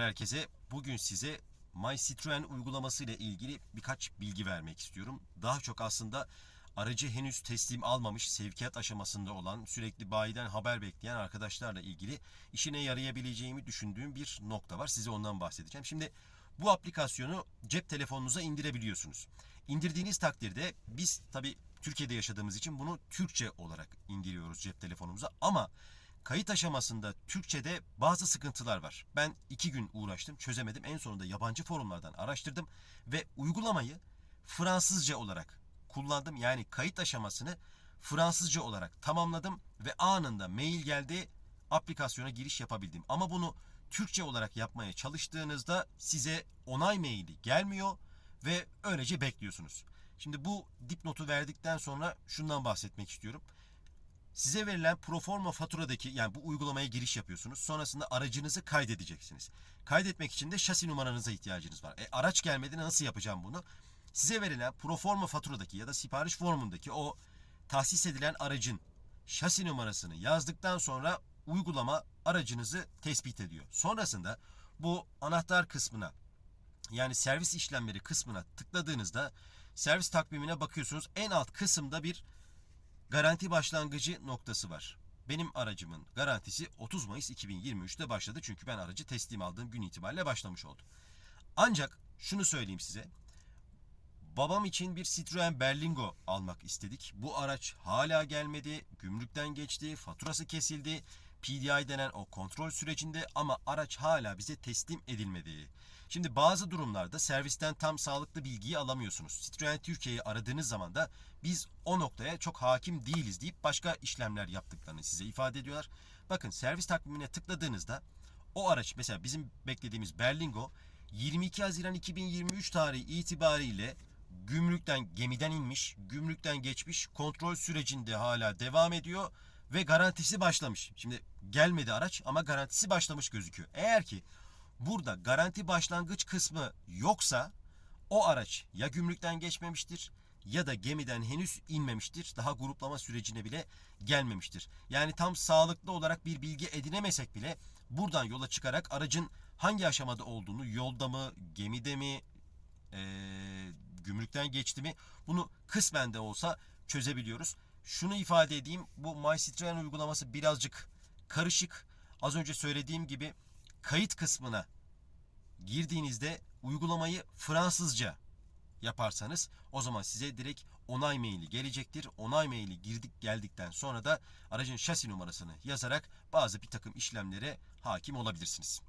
herkese. Bugün size My Citroen uygulaması ile ilgili birkaç bilgi vermek istiyorum. Daha çok aslında aracı henüz teslim almamış, sevkiyat aşamasında olan, sürekli bayiden haber bekleyen arkadaşlarla ilgili işine yarayabileceğimi düşündüğüm bir nokta var. Size ondan bahsedeceğim. Şimdi bu aplikasyonu cep telefonunuza indirebiliyorsunuz. İndirdiğiniz takdirde biz tabii Türkiye'de yaşadığımız için bunu Türkçe olarak indiriyoruz cep telefonumuza ama kayıt aşamasında Türkçe'de bazı sıkıntılar var. Ben iki gün uğraştım, çözemedim. En sonunda yabancı forumlardan araştırdım ve uygulamayı Fransızca olarak kullandım. Yani kayıt aşamasını Fransızca olarak tamamladım ve anında mail geldi, aplikasyona giriş yapabildim. Ama bunu Türkçe olarak yapmaya çalıştığınızda size onay maili gelmiyor ve öylece bekliyorsunuz. Şimdi bu dipnotu verdikten sonra şundan bahsetmek istiyorum. Size verilen proforma faturadaki yani bu uygulamaya giriş yapıyorsunuz. Sonrasında aracınızı kaydedeceksiniz. Kaydetmek için de şasi numaranıza ihtiyacınız var. E, araç gelmedi nasıl yapacağım bunu? Size verilen proforma faturadaki ya da sipariş formundaki o tahsis edilen aracın şasi numarasını yazdıktan sonra uygulama aracınızı tespit ediyor. Sonrasında bu anahtar kısmına yani servis işlemleri kısmına tıkladığınızda servis takvimine bakıyorsunuz. En alt kısımda bir garanti başlangıcı noktası var. Benim aracımın garantisi 30 Mayıs 2023'te başladı. Çünkü ben aracı teslim aldığım gün itibariyle başlamış oldu. Ancak şunu söyleyeyim size. Babam için bir Citroen Berlingo almak istedik. Bu araç hala gelmedi. Gümrükten geçti. Faturası kesildi. PDI denen o kontrol sürecinde ama araç hala bize teslim edilmedi. Şimdi bazı durumlarda servisten tam sağlıklı bilgiyi alamıyorsunuz. Citroen Türkiye'yi aradığınız zaman da biz o noktaya çok hakim değiliz deyip başka işlemler yaptıklarını size ifade ediyorlar. Bakın servis takvimine tıkladığınızda o araç mesela bizim beklediğimiz Berlingo 22 Haziran 2023 tarihi itibariyle gümrükten gemiden inmiş, gümrükten geçmiş, kontrol sürecinde hala devam ediyor ve garantisi başlamış. Şimdi gelmedi araç ama garantisi başlamış gözüküyor. Eğer ki burada garanti başlangıç kısmı yoksa o araç ya gümrükten geçmemiştir ya da gemiden henüz inmemiştir. Daha gruplama sürecine bile gelmemiştir. Yani tam sağlıklı olarak bir bilgi edinemesek bile buradan yola çıkarak aracın hangi aşamada olduğunu, yolda mı, gemide mi, eee, gümrükten geçti mi bunu kısmen de olsa çözebiliyoruz. Şunu ifade edeyim bu My Citroen uygulaması birazcık karışık. Az önce söylediğim gibi kayıt kısmına girdiğinizde uygulamayı Fransızca yaparsanız o zaman size direkt onay maili gelecektir. Onay maili girdik geldikten sonra da aracın şasi numarasını yazarak bazı bir takım işlemlere hakim olabilirsiniz.